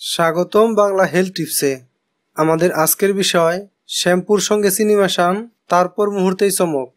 স্বাগতম বাংলা হেলথ টিপসে। আমাদের আজকের বিষয়, শ্যাম্পুর সঙ্গে চিনি মেশান, তারপর মুহূর্তেই চমক।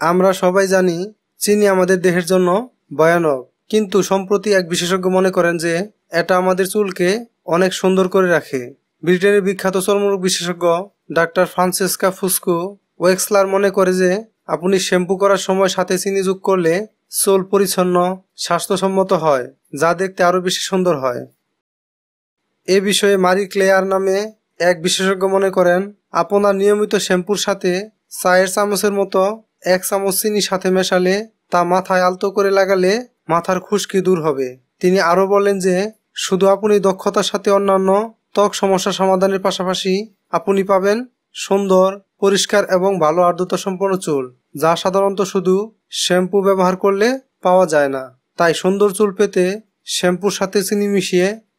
আমরা সবাই জানি, চিনি আমাদের দেহের জন্য ভয়ানক। কিন্তু সম্প্রতি এক বিশেষজ্ঞ মনে করেন যে, এটা আমাদের চুলকে অনেক সুন্দর করে রাখে। ব্রিটেনের বিখ্যাত চর্মরোগ বিশেষজ্ঞ ডাক্তার ফ্রান্সেসকা ফুস্কো ওয়েক্সলার মনে করে যে, আপনি শ্যাম্পু করার সময় সাথে চিনি যোগ করলে চুল পরিচ্ছন্ন, স্বাস্থ্যসম্মত হয়, যা দেখতে আরও বেশি সুন্দর হয়। এ বিষয়ে মারি ক্লেয়ার নামে এক বিশেষজ্ঞ মনে করেন, আপনার নিয়মিত শ্যাম্পুর সাথে চায়ের চামচের মতো এক চামচ চিনি সাথে মেশালে তা মাথায় আলতো করে লাগালে মাথার খুশকি দূর হবে। তিনি আরও বলেন যে, শুধু আপনি দক্ষতার সাথে অন্যান্য ত্বক সমস্যা সমাধানের পাশাপাশি আপনি পাবেন সুন্দর, পরিষ্কার এবং ভালো আর্দ্রতা সম্পন্ন চুল, যা সাধারণত শুধু শ্যাম্পু ব্যবহার করলে পাওয়া যায় না। তাই সুন্দর চুল পেতে শ্যাম্পুর সাথে চিনি মিশিয়ে